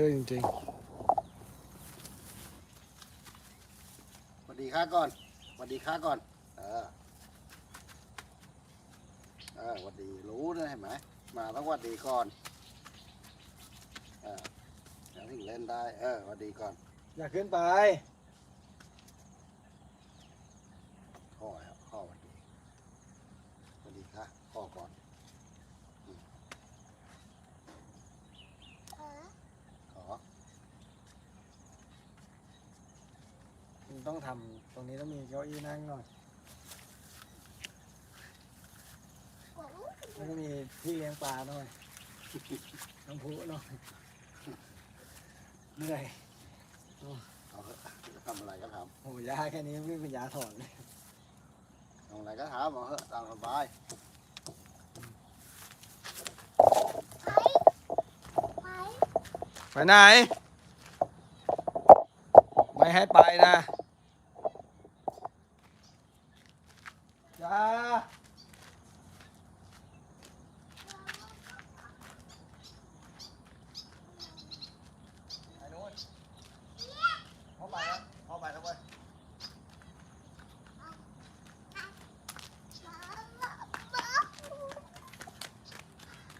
อะจริงสวัสดีค่ะก่อนสวัสดีค่ะก่อน เออเออสวัสดีรู้นะเห็นไหมมาต้องสวัสดีก่อน เออแล้วถึงเล่นได้ เออสวัสดีก่อนๆอย่าขึ้นไปข้อครับข้อสวัสดีสวัสดีค่ะข้อก่อนอืมขอ ต้องทำตรงนี้ต้องมีเก้าอี้นั่งหน่อยแล้วก็มีที่เลี้ยงปลาหน่อยน้ำพุหน่อยเหนื่อยเอาเถอะทำอะไรก็ทโอ้ยาแค่นี้ไม่เป็นยาถอนเลยำทำอะไรก็ทำเอาเถอะตามสบายไปไหน ไม่ให้ไปนะ จ้าไปนู้นเข้าไปแล้วเข้าไปแล้วเว้ย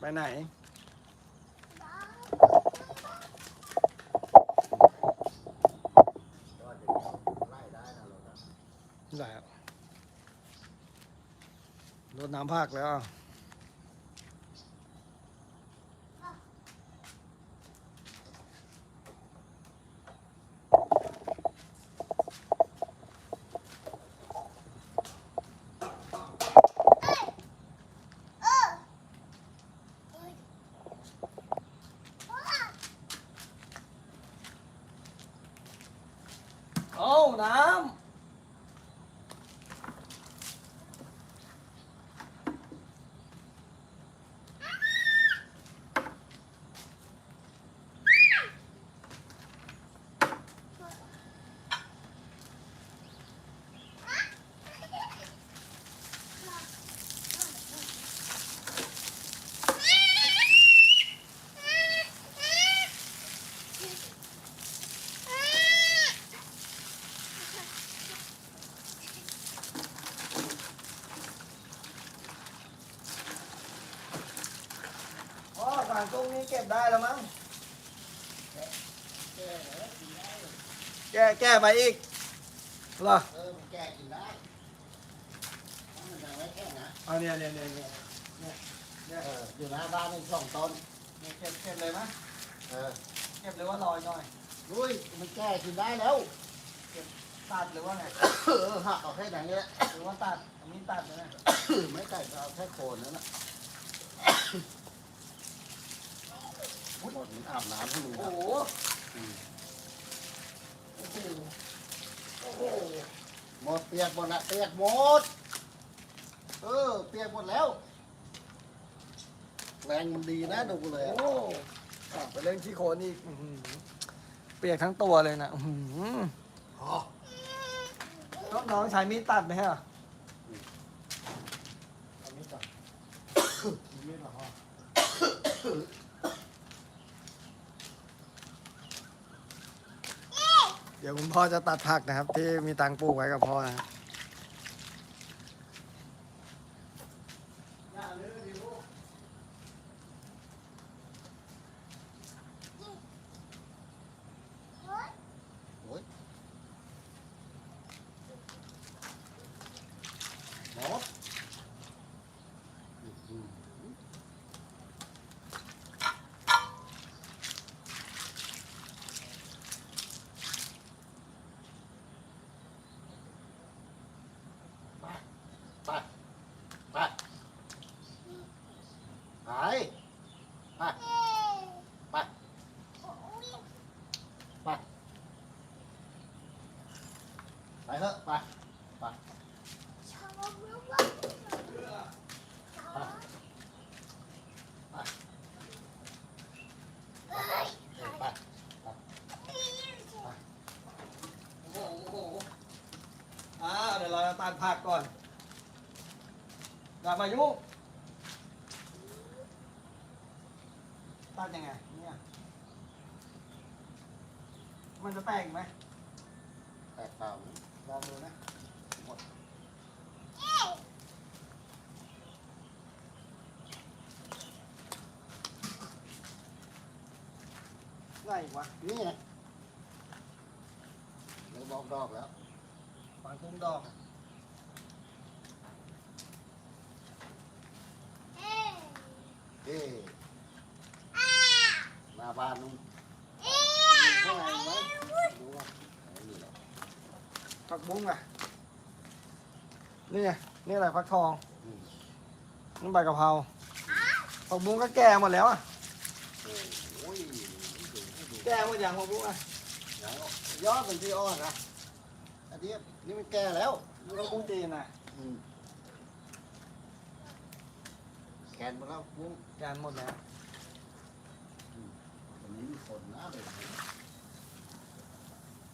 ไปไหนเดี๋ยวไล่ได้นะรถอะ แล้วร ดน้ำภาคแล้ว โอ้าน้ำ อ๋อสารกุ้งนี้เก็บได้แล้วมั้ง แก้แก้ไปอีกเหรอเออมันแก้กินได้มันยังไม่แก้นะเอาเนี่ยเนี่ยเนี่ยเนี่ยเอออยู่หน้าบ้านอีกสองต้นเนี่ยเก็บเก็บเลยมั้ยเออเก็บหรือว่าลอยหน่อย อุ้ยมันแก้กินได้แล้ว ตัดหรือว่าไง เออหักเอาแค่ไหนเนี่ยหรือว่าตัดอันนี้ตัดเลยนะ ไม่ไก่เอาแค่โคนนั่นแหละ หมดมันอาบน้ำให้มึงโอ้นะโหโอ้โหหมดเปียกหมดละเปียกหมด เออ เปียกหมดแล้ว แรงมันดีนะดูเลยอะโอ้กลับไปเล่นขี้โคลนอีกอื้อหือเปียกทั้งตัวเลยนะอื้อหืออ๋อน้องน้องใช้มีดตัดไหมฮะเอามีดก่อนมีมีดเหรอพ่อ เดี๋ยวคุณพ่อจะตัดผักนะครับ ที่มีตังปลูกไว้กับพ่อนะครับ เถอะไปไปไปไปโอ้โหโอ้โหอ่าเดี๋ยวเราจะตัดผักก่อนอย่ามายุตัดยังไงเนี่ยมันจะแตกไหม แตกเปล่า ลองดูนะหมด ไงวะนี่ไงเลยบอกดอกแล้วฝังตุ้มดอกเอ๊ะหน้าบ้านนู้นข้างในไหมดูว่าไม่มีหรอกผักบุ้งอะนี่ไงนี่อะไรฟักทองอืมนี่ใบกะเพราผักบุ้งก็แก่หมดแล้วอะโอ้ยดูให้ดูแก่หมดอย่างผักบุ้งอะแล้วยอดเป็นที่อ้อนนะอันนี้นี่มันแก่แล้วผักบุ้งจีนอะอืมแกนมาแล้วพุ้งแก่หมดแล้ววันนี้มีคนนะเลย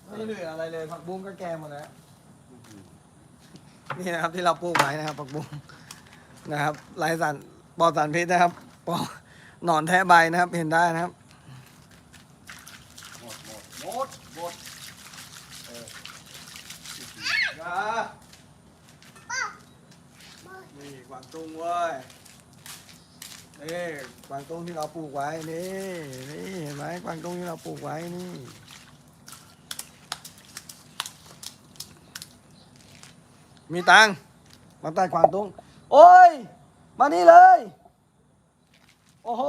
ไม่เหลืออะไรเลยผักบุ้งก็แก่หมดแล้วอื้อหือนี่นะครับที่เราปลูกไว้นะครับผักบุ้งนะครับไรสารปลอดสารพิษนะครับปลอดหนอนแทะใบนะครับเห็นได้นะครับ หมดหมดหมดหมดเออ นี่กวาง ตุ้งเว้ยนี่กวางตุ้งที่เราปลูกไว้นี่นี่เห็นไหมกวางตุ้งที่เราปลูกไว้นี่มีตังมาตัดกวางตุ้งโอ้ย มานี่เลย โอ้โห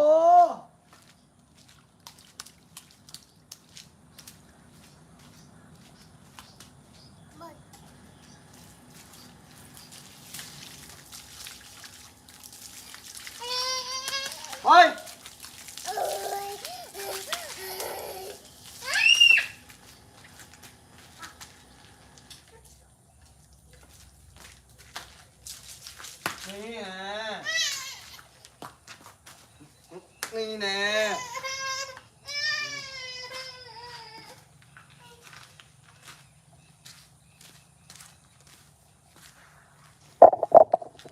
เฮ้ย นี่ไงนี่แน่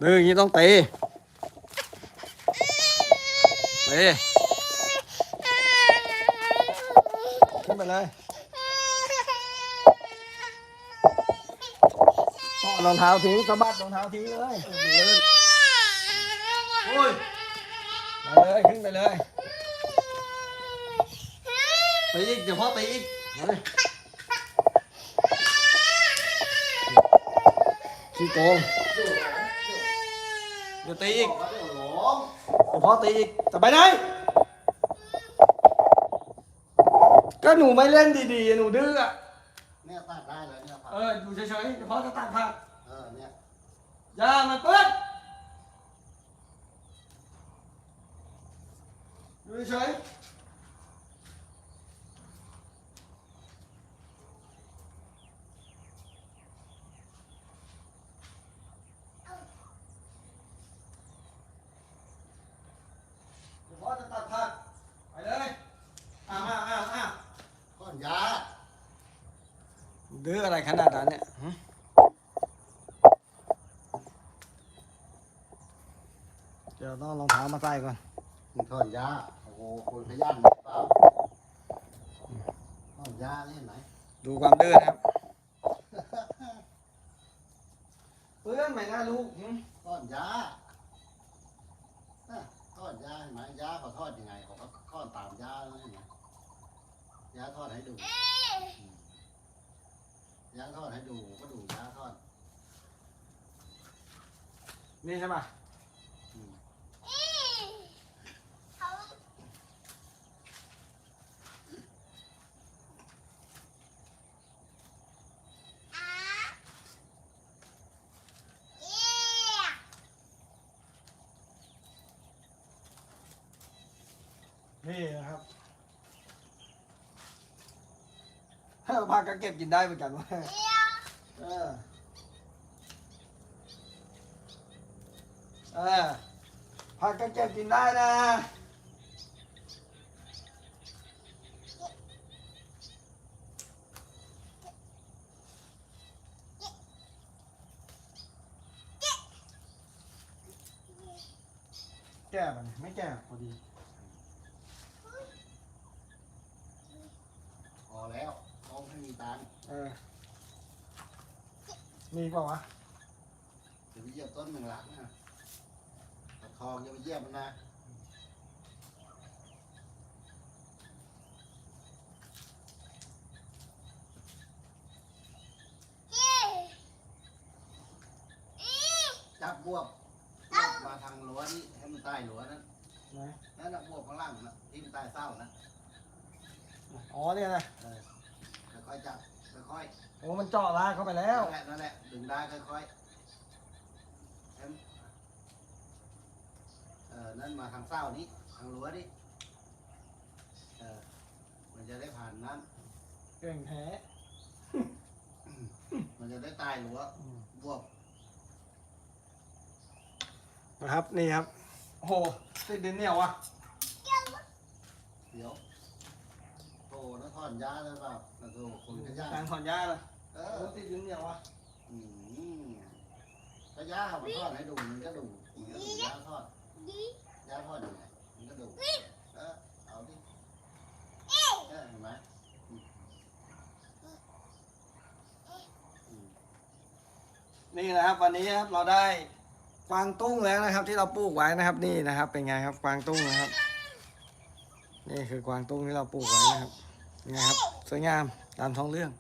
ดื้ออย่างนี้ต้องตีตีขึ้นไปเลยถอดรองเท้าทิ้งสะบัดรองเท้าทิ้งเลยลื่นโอ้ยมาเลยขึ้นไปเลยตีอีกเดี๋ยวพ่อตีอีกมาเลยขี้โกง เดี๋ยวตีอีกบอกว่าเดี๋ยวหลงเดี๋ยวพ่อตีอีกจะไปไหน ก็หนูไม่เล่นดีๆ หนูดื้ออะเนี่ยตัดได้เลยเนี่ยผักเอออยู่เฉยๆเดี๋ยวพ่อจะตัดผักเออเนี่ยอย่ามันเปื้อนอยู่เฉยๆเดี๋ยวพ่อจะตัดผักไปเลยอ้าวอ้าวอ้าวอ้าว ก้อนยา ดื้ออะไรขนาดนั้นเนี่ยหึ เดี๋ยวต้องเอารองเท้ามาใส่ก่อนก้อนยาโอ้โหคนขยันเปล่าก้อนยานี่เห็นไหมดูความดื้อนะครับเพื่อนไหมนะลูกหึก้อนยาน่ะก้อนยาเห็นไหมยาเขาทอดยังไงเขาก็ทอดตามยาแล้วเห็นไหมยาทอดให้ดูอืมยาทอดให้ดูก็ดูยาทอด นี่ใช่ไหม อืม นี่นะครับเออ ผักก็เก็บกินได้เหมือนกันเวะเออเออผักก็เก็บกินได้นะแก้ป่ะเนี่ยไม่แก้พอดี พอแล้วท้ องไม่มีตังค์เออ มีเปล่าวะจะไปเยี่ยมต้นหนึ่งหลังนะตะทองจะไปเยี่ยมมันนะจับบวบวบมาทางรั้วนี่ให้มันใต้รั้วนั้นไหนนั่นนะบวบข้างล่างนะที่มันใต้เศร้านะอ๋อเนี่ยนะ เออ ค่อยๆจับค่อยโอ้มันเจาะลากเข้าไปๆแล้ว นั่นแหละนั่นแหละดึงได้ค่อยๆให้มันเออนั่นมาทางเศร้านี้ทางรั้วนี่เออมันจะได้ผ่านนั้นเก่งแท้มันจะได้ใต้รั้วอืมบวบนะครับนี่ครับโอ้โหติดดินเหนียวอะเดี๋ยวโอ้ แล้วถอนยาเลยเปล่าแล้วก็คนก็ยากการถอนหญ้าเลยเอโอ้อติดดินเหนียวอะอืมก็ย่ามันทอดให้ดูมันก็ดูมันก็ดูย่าทอดย่าทอดยังไงมันก็ดูเออเอาดิเออเห็นไหมอืมอืมนี่นะครับวันนี้นะครับเราได้กวางตุ้งแล้วนะครับ ที่เราปลูกไว้นะครับนี่นะครับ เป็นไงครับกวางตุ้งนะครับ นี่คือกวางตุ้งที่เราปลูกไว้นะครับ ยังไงครับ สวยงามตามท้องเรื่อง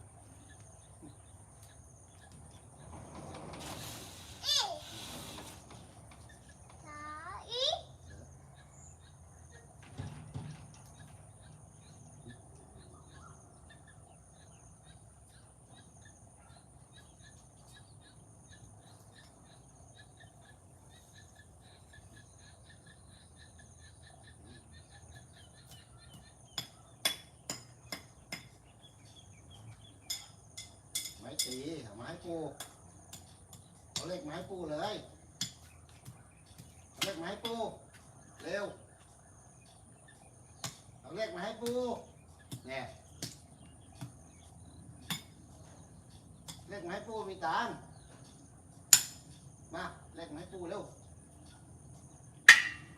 ไม้ตีเอาไม้ ปูเอาเล็กไม้ปูเลยเอาเล็กไม้ปูเร็วเอาเล็กไม้ปูเนี่ยเล็กไม้ปูมีตังมาเล็กไม้ปูเร็ว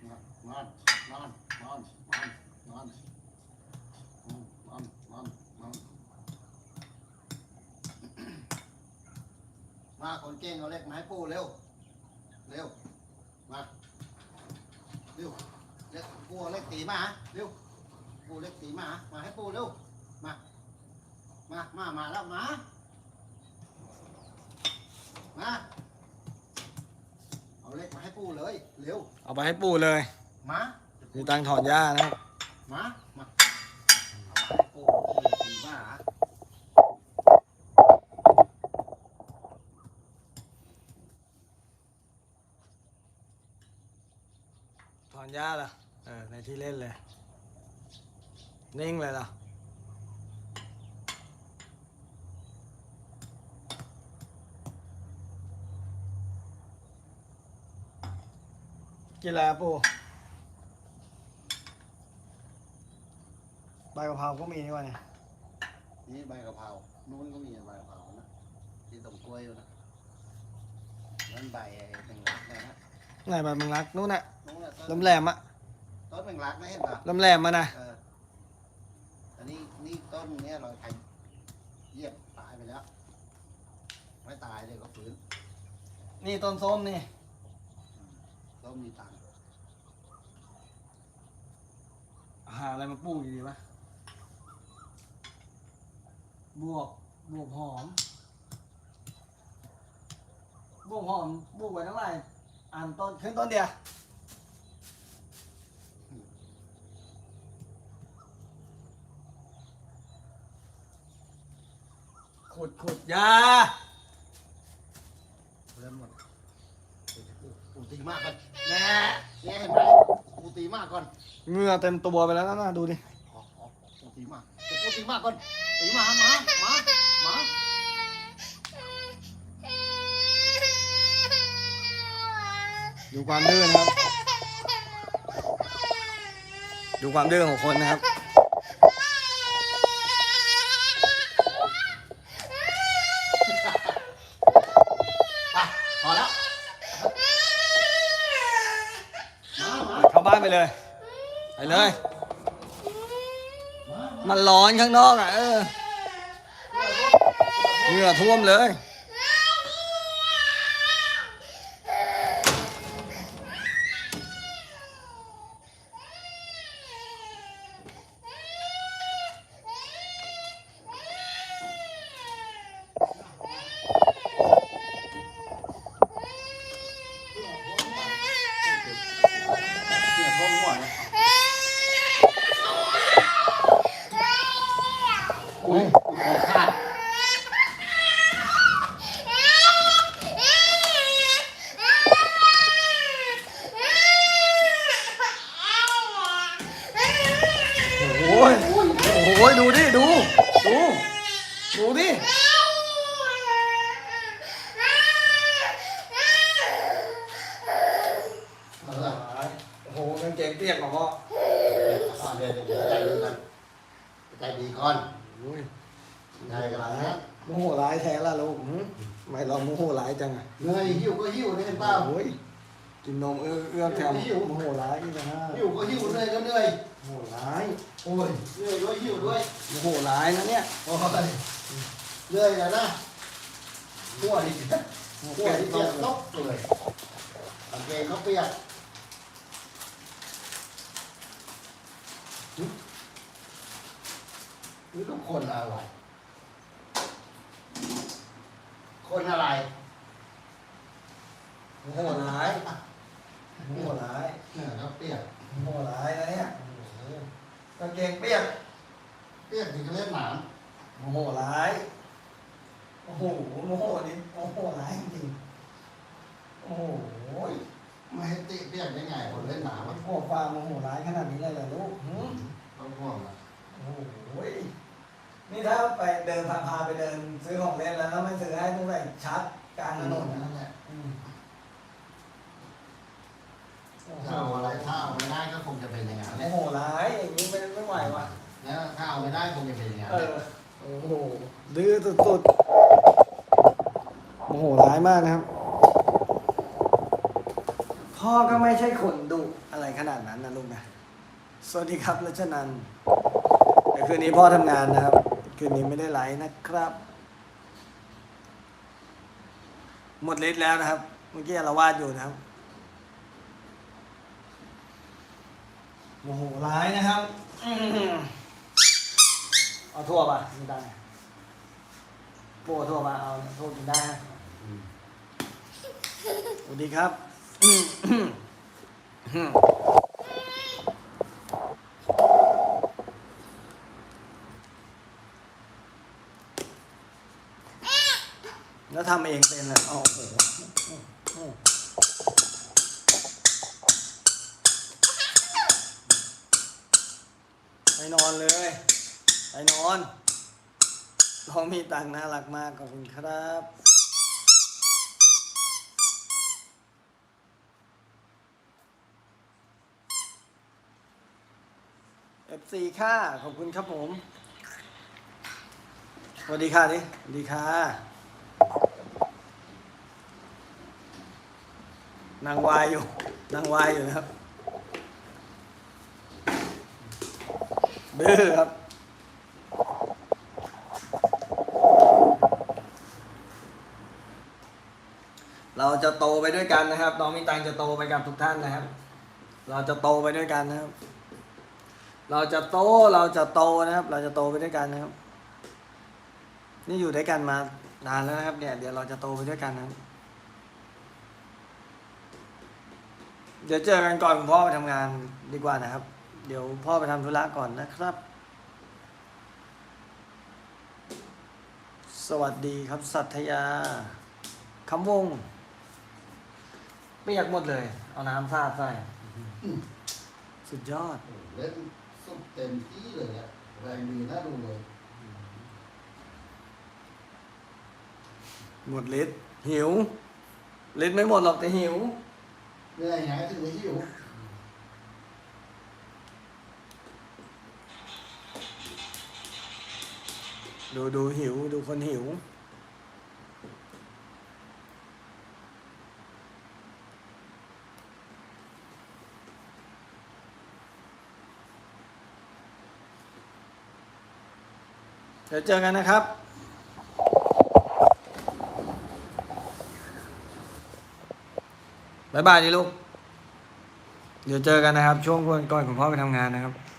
นอนนอนนอนนอนนอน มาคนเก่งเอาเล็กมาให้ปูเร็ว เร็ว มาเร็วเล็กปูเอาเล็กตีมาหาเร็วปูเล็กตีมาหามาให้ปูเร็ว มา มา มา มาแล้วมา มา เอาเล็กมาให้ปูเลย เร็ว เอาไปให้ปู่เลย มา มีตังค์ถอนหญ้านะครับ มา มาเอามาให้ปูปูเล็กตีมาหา ถ อนหญ้าเหรอเออในที่เล่นเลย นิ่งเลยเหรอกินอะไรอะปู่ใบกะเพราก็มีนี่วะเนี่ยนี่ใบกะเพรานู้นก็มีใบกะเพรานะที่ตรงกล้วยอยู่นะนั่นใบไอ้แมงลักนะฮะไหนใบมึงรักนู่นน่ะนู้นน่ะต้น ลำแหลมอะต้นแมงลักนะเห็นปะลำแหลมมานะเอออันนี้นี่ต้นเนี้ยเราใครเหยียบตายไปแล้ว ไม่ตายเลยก็ฟื้นนี่ต้นส้มนี่ต้นมีตังค์หาอะไรมาปลูกดีวะบวบบวบหอมบวบหอมปลูกไว้เท่าไหร่อ่านต้นขึ้นต้นเดียว ขุดขุดยาเริ่มหมดปูตีมากก่อนแน่เนี่ยเห็นไหมปูตีมากก่อนเหงื่อเต็มตัวไปแล้วนะ ดูดิขอขอปูตีมากเดี๋ยวปูตีมากก่อนตีมามามามาดูความดื้อนะครับ ดูความดื้อของคนนะครับ ไปเลย ไปเลย มันร้อนข้างนอกอะเออเหงื่อท่วมเลยท่วมหัวเนี่ย อุ้ย ขาด โอ้ยโอ้ยดูดิ ดู ดู ดูดิ เออ โอ้โหกางเกงเปียกเหรอพ่อ อะเดี๋ยวเดี๋ยวใจดีกันใจดีก่อน โอ้ย ใจกันแล้วนะ โมโหร้ายแท้ละลูกหืมไม่เราโมโหร้ายจังอะ เหนื่อยหิวก็หิวนี่เห็นเปล่า โอ้ย กินนมเอื้อเอื้อแถมโมโหร้ายอีกนะฮะหิวก็หิวเหนื่อยก็เหนื่อยโมโหร้ายโอ้ยเหนื่อยด้วยหิวด้วยโมโหร้ายนะเนี่ยโอ้ยเหนื่อยแล้วนะหัวดิโมโหหัวเปียกดิต้เปีอยกตกเลยกางเกงเขาเปียกหึนี่ก็คนอะไร คนอะไรโมโหร้าย โมโหร้ายเนี่ยเขาเปียกโมโหร้ายนะเนี่ยกางเกงเปียก เปียกถึงจะเล่นหนามโมโหร้าย โอ้โห โมโหนี่โมโหร้ายจริงๆโอ้โหไม่ให้ติเปียกได้ไงคนเล่นหนามโอ้อะโหฟาโมโหร้ายขนาดนี้เลยเหรอลูกหืมต้องห่วงอะโอ้โหนี่ถ้าไปเดินพาพาไปเดินซื้อของเล่นแล้วแล้วไม่ซื้อให้ต้องไปชัดกลางถนนนะ นั่นแหละ อืม โอ้โหถ้าเอาอะไรถ้าเอาไม่ได้ก็คงจะเป็นอย่างนั้นแหโมละโหร้ายอย่างนี้ไม่ไม่ไหวว่ะ แล้วถ้าเอาไม่ได้คงจะเป็นอย่างนั้นเอแหละอโอ้โห ดื้อสุดๆโมโหร้ายมากนะครับ พ่อก็ไม่ใช่คนดุอะไรขนาดนั้นนะลูกนะ สวัสดีครับรัชนันท์เดี๋ยวคืนนี้พ่อทำงานนะครับ คืนนี้ไม่ได้ไลฟ์นะครับ หมดฤทธิ์แล้วนะครับ เมื่อกี้เราวาดอยู่นะครับ โมโหร้ายนะครับอื้อหือเอาทั่วป่ะไม่ได้ปูเอาทั่วป่ะเอาเนี่ยทั่วกินได้นะอืมสวัสดีครับอื้อหืออื้อแล้วทำเองเป็นเลยโอ้โห น้องมีตังน่ารักมากขอบคุณครับ FC ค่ะ ขอบคุณครับผมสวัสดีค่ะดิสวัสดีค่ะ นางวายอยู่ นางวายอยู่นะครับดื้อครับ เราจะโตไปด้วยกันนะครับ น้องมีตังจะโตไปกับทุกท่านนะครับ เราจะโตไปด้วยกันนะครับ เราจะโตเราจะโตนะครับ เราจะโตไปด้วยกันนะครับ นี่อยู่ด้วยกันมานานแล้วนะครับเนี่ยเดี๋ยวเราจะโตไปด้วยกันนะครับ เดี๋ยวเจอกันก่อนคุณพ่อไปทำงานดีกว่านะครับ เดี๋ยวพ่อไปทำธุระก่อนนะครับ สวัสดีครับสัตยาคำวง เปียกหมดเลย เอาน้ำสาดใส่สุดยอด เล่นสุดเต็มที่เลยอะแรงดีน่าดูเลยหมดฤทธิ์หิวฤทธิ์ไม่หมดหรอกแต่หิวเหนื่อยไงถึงได้หิวดูดูหิว ดูคนหิว ดี๋ยวเจอกันนะครับบ๊ายบายดิลูก เดี๋ยวเจอกันนะครับ ช่วงก่อนก่อนคุณพ่อไปทำงานนะครับ